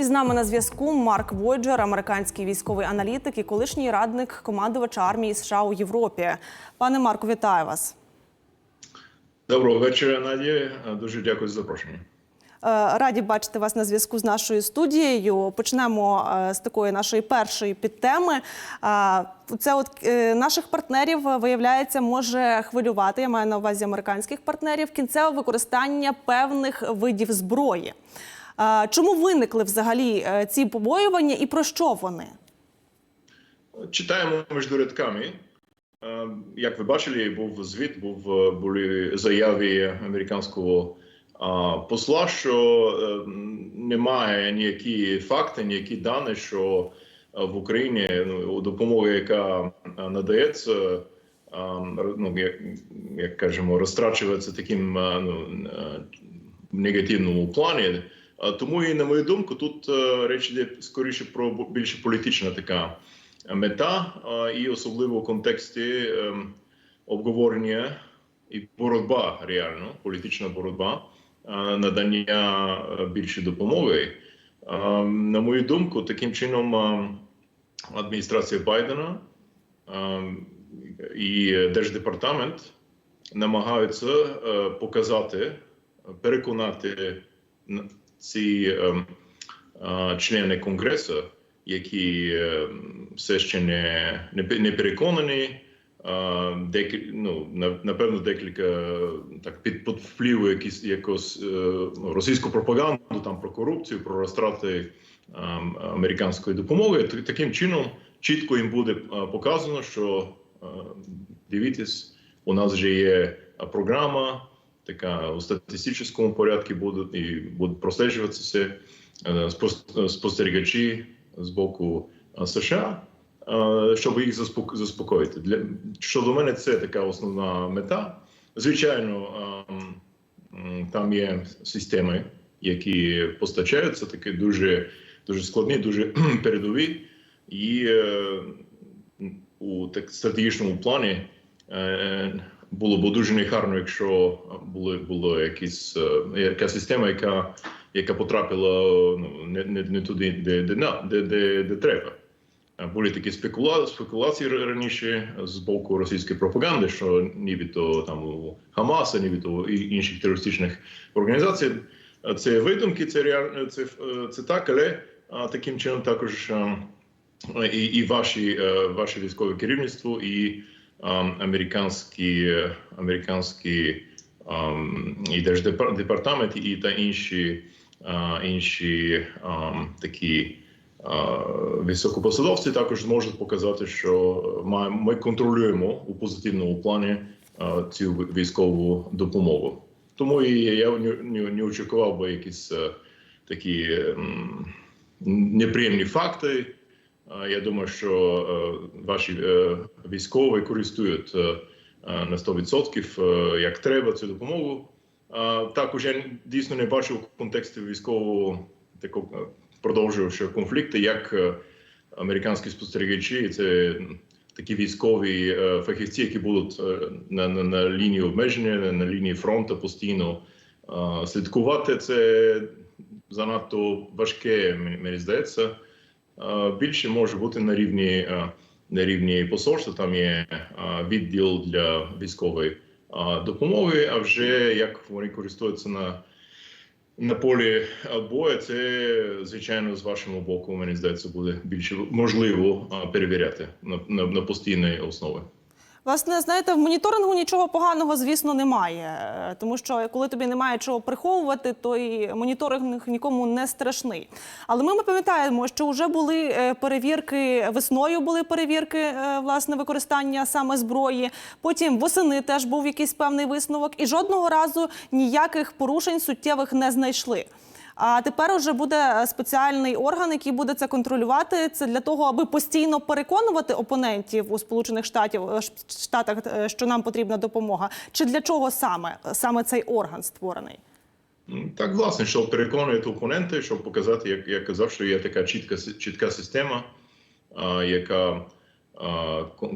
І з нами на зв'язку Марк Войджер, американський військовий аналітик і колишній радник командувача армії США у Європі. Пане Марку, вітаю вас. Доброго вечора, Надія. Дуже дякую за запрошення. Е, Раді бачити вас на зв'язку з нашою студією. Почнемо е, з такої нашої першої підтеми. Е, Це от наших партнерів виявляється може хвилювати. Я маю на увазі американських партнерів кінцеве використання певних видів зброї. Чому виникли взагалі е, ці побоювання і про що вони? Читаємо між рядками. Е, Як ви бачили, був звіт, був е, були заяви американського посла, що немає ніякі факти, ніякі дані, що в Україні ну, допомога, яка надається, ну, як, як кажемо, розтрачується таким ну, негативному плані. А Тому і на мою думку, тут е, речі йде скоріше про більше політична така мета, і особливо в контексті ем, обговорення і боротьба реально, політична боротьба, надання е, більше допомоги. На мою думку, таким чином адміністрація Байдена і Держдепартамент намагаються е, показати, переконати ці ем, а, члени Конгресу, які е, все ще не, не, переконані. а, ну, на- напевно, декілька е, так під, під впливу якісь якось е, російську пропаганду, там про корупцію, про розтрати ем, американської допомоги. Таким чином чітко їм буде е, показано, що е, дивіться, у нас вже є е, програма, така у статистичному порядку будуть і будуть прослежуватися все е, спостерігачі з боку е, США, щоб їх заспокоїти. Для щодо мене, це така основна мета. Звичайно, там є системи, які постачаються, такі дуже, дуже складні, дуже передові, і е, у так стратегічному плані е, було б дуже негарно, якщо було, було якісь, е, яка система, яка, яка потрапила ну, не, не, не туди, де, де, де, де, де треба. Були такі спекула, спекуляції раніше з боку російської пропаганди, що нібито там Хамаса, нібито і інших терористичних організацій. Це видумки, це реально це, е, це так, але таким чином також е, і, і ваші, е, ваше військове керівництво, і ем, американські, американські і держдепартамент, і та інші, інші такі високопосадовці також зможуть показати, що ми, контролюємо у позитивному плані цю військову допомогу. Тому і я не, очікував би якісь такі неприємні факти. Я думаю, що е, ваші е, військові користують е, на 100% е, як треба цю допомогу. Також я дійсно не бачу в контексті військового такого продовжуючого конфлікту, як американські спостерігачі, це такі військові фахівці, які будуть на, на, на лінії обмеження, на, на лінії фронту постійно слідкувати. Це занадто важке, мені здається. Е, Більше може бути на рівні е, на рівні посольства. Там є е, відділ для військової допомоги. А вже як вони користуються на, на полі бою, це звичайно з вашого боку, мені здається, буде більше можливо перевіряти на, на, на постійній основі. Власне, знаєте, в моніторингу нічого поганого, звісно, немає. Е, Тому що коли тобі немає чого приховувати, то і моніторинг нікому не страшний. Але ми пам'ятаємо, що вже були е, перевірки весною, були перевірки е, власне використання саме зброї. Потім восени теж був якийсь певний висновок, і жодного разу ніяких порушень суттєвих не знайшли. А тепер уже буде спеціальний орган, який буде це контролювати. Це для того, аби постійно переконувати опонентів у Сполучених Штатів е, Штатах, е, що нам потрібна допомога. Чи для чого саме саме цей орган створений? Так, власне, щоб переконувати опоненти, щоб показати, як я казав, що є така чітка чітка система, яка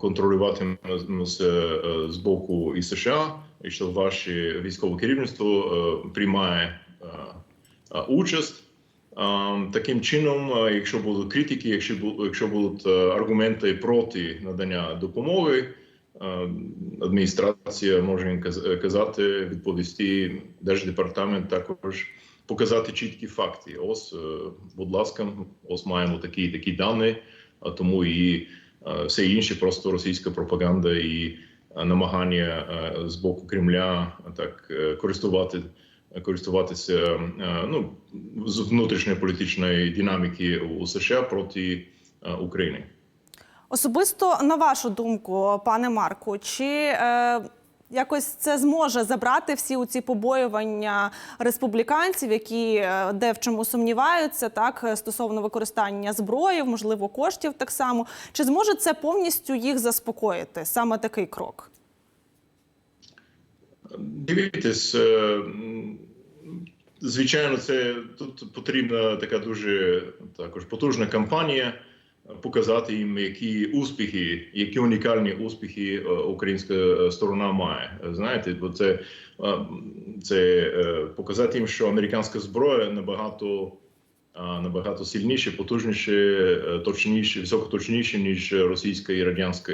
контролюватиме з, е, боку і США, і що ваше військове керівництво е, приймає е, е, участь Таким чином, якщо будуть критики, якщо будуть е, аргументи проти надання допомоги, е, адміністрація може казати, відповісти держдепартамент також показати чіткі факти. Ось, е, будь ласка, ось маємо такі такі дані, тому і е, все інше просто російська пропаганда і е, намагання е, з боку Кремля так е, користувати користуватися е, ну з внутрішньої політичної динаміки у США проти е, України. Особисто на вашу думку, пане Марку, чи е, якось це зможе забрати всі ці побоювання республіканців, які е, де в чому сумніваються, так стосовно використання зброї, можливо, коштів так само. Чи зможе це повністю їх заспокоїти? Саме такий крок? Дивіться, е, звичайно, це тут потрібна така дуже також потужна кампанія. Показати їм, які успіхи, які унікальні успіхи е, українська е, сторона має. Знаєте, бо це, е, це е, показати їм, що американська зброя набагато набагато сильніше, потужніше, е, точніше, високоточніше, ніж російська і радянська,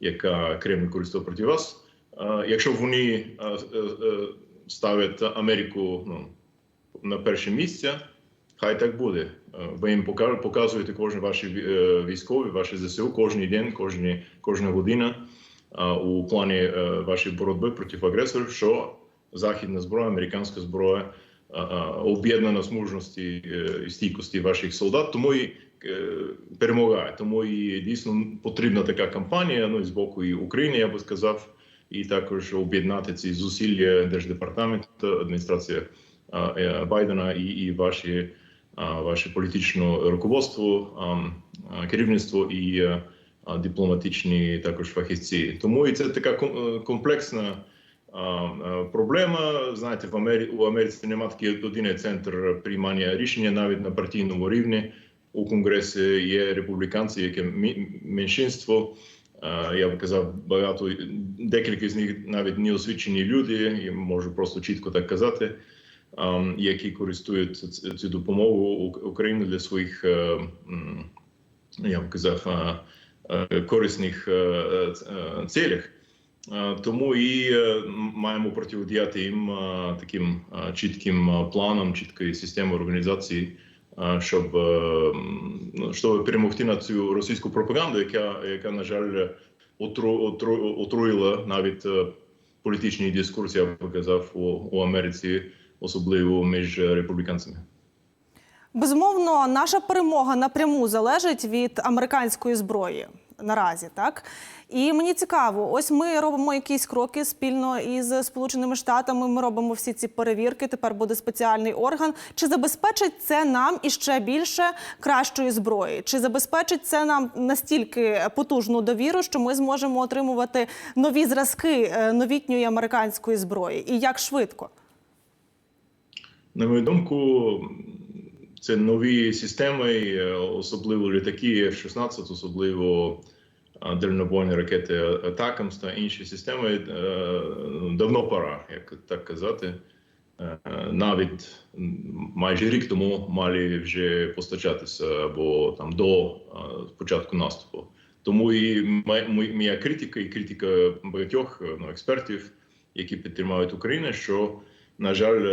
яка Кремль користує проти вас. Якщо вони а, е, е, ставлять Америку ну, на перше місце, хай так буде. Е, Ви їм показуєте кожні ваші е, військові, ваші ЗСУ кожен день, кожні, кожна година у плані е, вашої боротьби проти агресорів, що західна зброя, американська зброя об'єднана з мужності е, і стійкості ваших солдат, тому і е, перемагає. Тому і дійсно потрібна така кампанія. Ну і з боку і України, я би сказав, і також об'єднати ці зусилля держдепартаменту, адміністрація е, Байдена і, і ваші, ваше політичне руководство, керівництво і е, дипломатичні також фахівці. Тому і це така е, комплексна. Проблема, знаєте, в Амері... у Америці немає такий один центр приймання рішення навіть на партійному рівні. У Конгресі є республіканці, яке меншинство. А, Я б казав, багато декілька з них навіть не освічені люди, я можу просто чітко так казати, які користують цю допомогу У- Україні для своїх, е, я б казав, е, корисних е, е, е, цілях. Е, Тому і е, маємо протидіяти їм е, таким е, чітким е, планом, чіткою системою організації, е, щоб, е, щоб перемогти на цю російську пропаганду, яка, яка на жаль, отру, отру, отруїла навіть е, політичний дискурс, я б у, у Америці, особливо між республіканцями. Безумовно, наша перемога напряму залежить від американської зброї наразі, так і мені цікаво, ось ми робимо якісь кроки спільно із Сполученими Штатами. Ми робимо всі ці перевірки. Тепер буде спеціальний орган. Чи забезпечить це нам іще більше кращої зброї? Чи забезпечить це нам настільки потужну довіру, що ми зможемо отримувати нові зразки е, новітньої американської зброї? І як швидко? На мою думку, це нові системи, е, особливо літаки F-16, особливо дальнобойні ракети Атакамс та інші системи. е, Давно пора, як так казати. Е, Навіть майже рік тому мали вже постачатися або там до е, початку наступу. Тому і моя- критика, і критика багатьох ну, експертів, які підтримують Україну, що на жаль.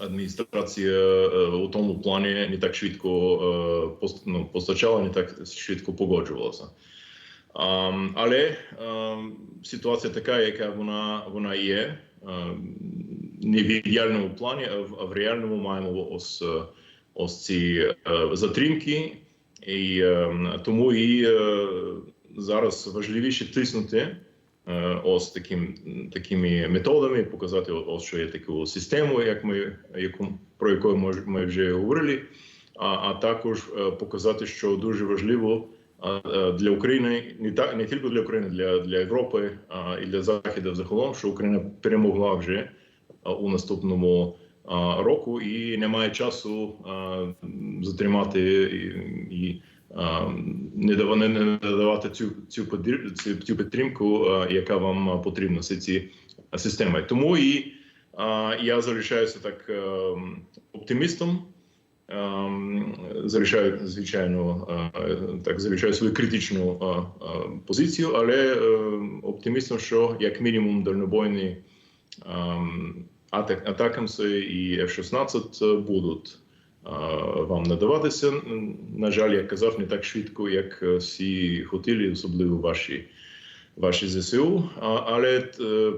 Е, адміністрація е, у тому плані не так швидко е, ну, постачала, не так швидко погоджувалася. Але ситуація така, яка вона, вона є. Не в ідеальному плані, а в, реальному маємо ось, е, ось ці е, затримки. І ем, тому і е, зараз важливіше тиснути е, ось таким такими методами, показати ось що є таку систему, як ми яку про яку ми, ми вже говорили. А, а також е, показати, що дуже важливо е, для України, не так не тільки для України, для, для Європи а, і для Заходу загалом, що Україна перемогла вже у наступному року і немає часу затримати і, і не дава- не не надавати цю цю цю, підтримку, яка вам потрібна всі ці системи. Тому і я залишаюся так оптимістом. залишають звичайно так залишають свою критичну позицію, але е, оптимістом, що як мінімум дальнобойні атак атакамси і F-16 будуть е, вам надаватися. На жаль, як казав, не так швидко, як е, всі хотіли, особливо ваші ваші ЗСУ, але е,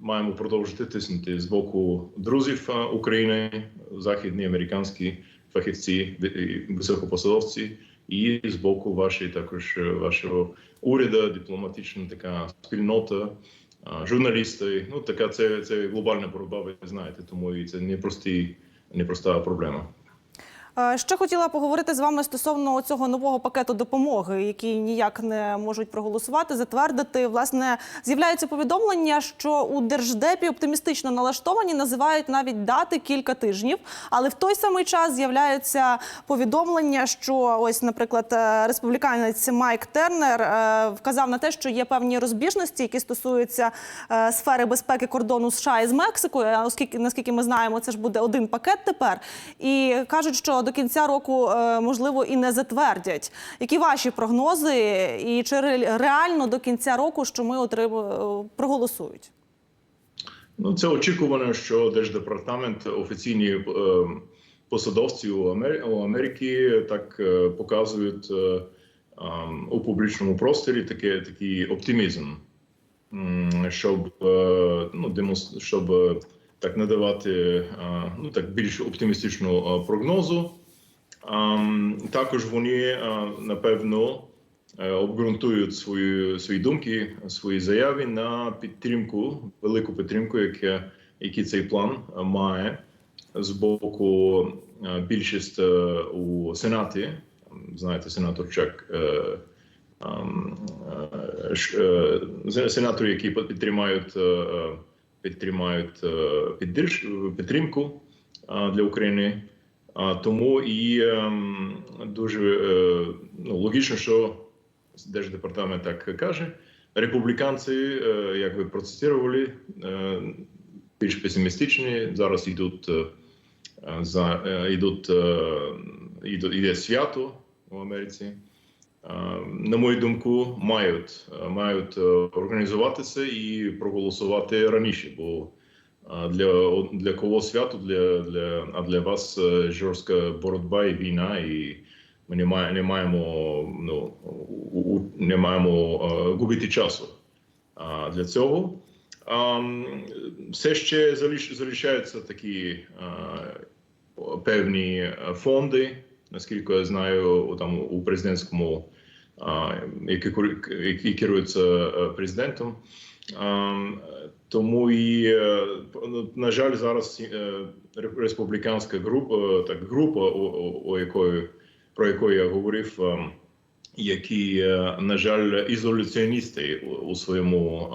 маємо продовжити тиснути з боку друзів України, західні американські фахівці, високопосадовці, і з боку вашої також е, вашого уряду, дипломатична така спільнота, журналісти. Ну така це, це глобальна боротьба, ви знаєте, тому і це не прості, не проста проблема. Е, Ще хотіла поговорити з вами стосовно цього нового пакету допомоги, який ніяк не можуть проголосувати, затвердити. Власне, з'являється повідомлення, що у держдепі оптимістично налаштовані, називають навіть дати кілька тижнів. Але в той самий час з'являються повідомлення, що ось, наприклад, е, республіканець Майк Тернер е, вказав на те, що є певні розбіжності, які стосуються сфери безпеки кордону США із Мексикою. Оскільки наскільки ми знаємо, це ж буде один пакет тепер. І кажуть, що до кінця року е, можливо і не затвердять. Які ваші прогнози, і чи ре- реально до кінця року, що ми отримаємо проголосують? Ну, це очікувано, що Держдепартамент офіційні е, посадовці у, Амер... у Америки так е, показують е, у публічному просторі таке, такий оптимізм, щоб, е, ну, демонс... щоб е, так надавати е, ну, так більш оптимістичну е, прогнозу. Також вони е, напевно обґрунтують свої, свої думки, свої заяви на підтримку, велику підтримку, яке, який цей план має з боку більшість у Сенаті. Знаєте, сенатор Чак. сенатори, які підтримають, підтримають е, підтримку е, для України. Тому і ем, дуже е, ну, логічно, що Держдепартамент так каже. Республіканці, як ви процитували, більш песимістичні. Зараз йдуть за йдуть, йду- йде свято в Америці. Е, На мою думку, мають, е, мають е, організуватися і проголосувати раніше, бо для, для кого свято, для, для, а для вас жорстка боротьба і війна, і ми не, має, не маємо, ну, не маємо губити часу а, для цього. Все ще залиш, залишаються такі певні фонди, наскільки я знаю, там у президентському, які керуються е, президентом. Тому і е, ну, на жаль, зараз е, республіканська група, так група, у якої про яку я говорив, які, на жаль, ізоляціоністи у, своєму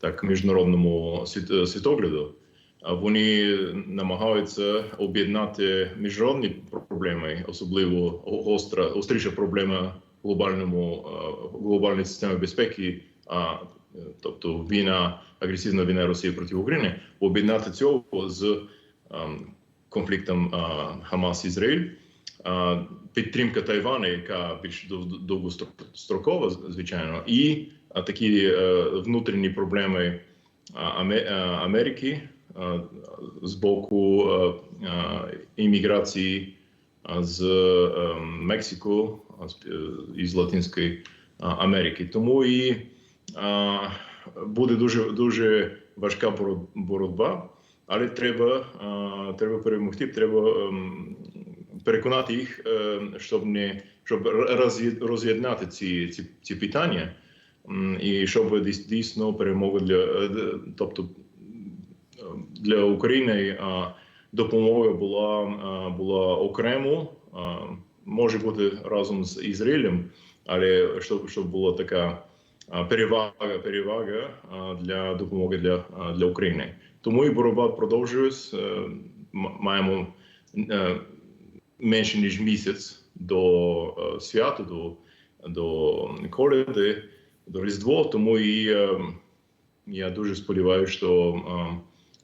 так міжнародному світ, світогляду. Вони намагаються об'єднати міжнародні проблеми, особливо гостра, гостріша проблема глобальному глобальної системи безпеки, а тобто війна, агресивна війна Росії проти України, об'єднати цього з конфліктом Хамас-Ізраїль. Е, Підтримка Тайвану, яка більш довгострокова, звичайно, і такі е, внутрішні проблеми Америки з боку імміграції з е, Мексику з- е, Латинської Америки. Тому і буде дуже дуже важка боротьба, але треба, треба перемогти. Треба ем, переконати їх, е, щоб не щоб роз'єднати ці, ці, ці питання. І щоб дійс- дійсно перемога для тобто для України а, допомога була, була окремо, може бути разом з Ізраїлем, але щоб, щоб була така перевага, перевага для допомоги для, для України. Тому і боротьба продовжується. Е, Маємо е, менше ніж місяць до е, свята, до, до коляди, до Різдво. Тому і е, я дуже сподіваюся, що е,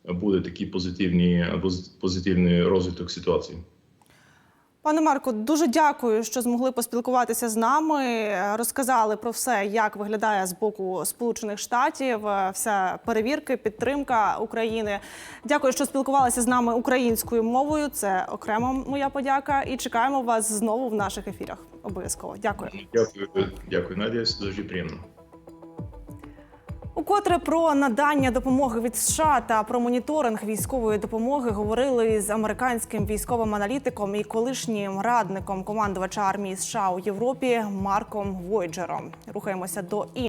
буде такий позитивний, пози- позитивний розвиток ситуації. Пане Марко, дуже дякую, що змогли поспілкуватися з нами. Розказали про все, як виглядає з боку Сполучених Штатів, е, вся перевірки, підтримка України. Дякую, що спілкувалися з нами українською мовою. Це окрема моя подяка. І чекаємо вас знову в наших ефірах. Обов'язково. Дякую. Дякую, дякую, Надя. Дуже приємно. Укотре про надання допомоги від США та про моніторинг військової допомоги говорили з американським військовим аналітиком і колишнім радником командувача армії США у Європі Марком Войджером. Рухаємося до інших.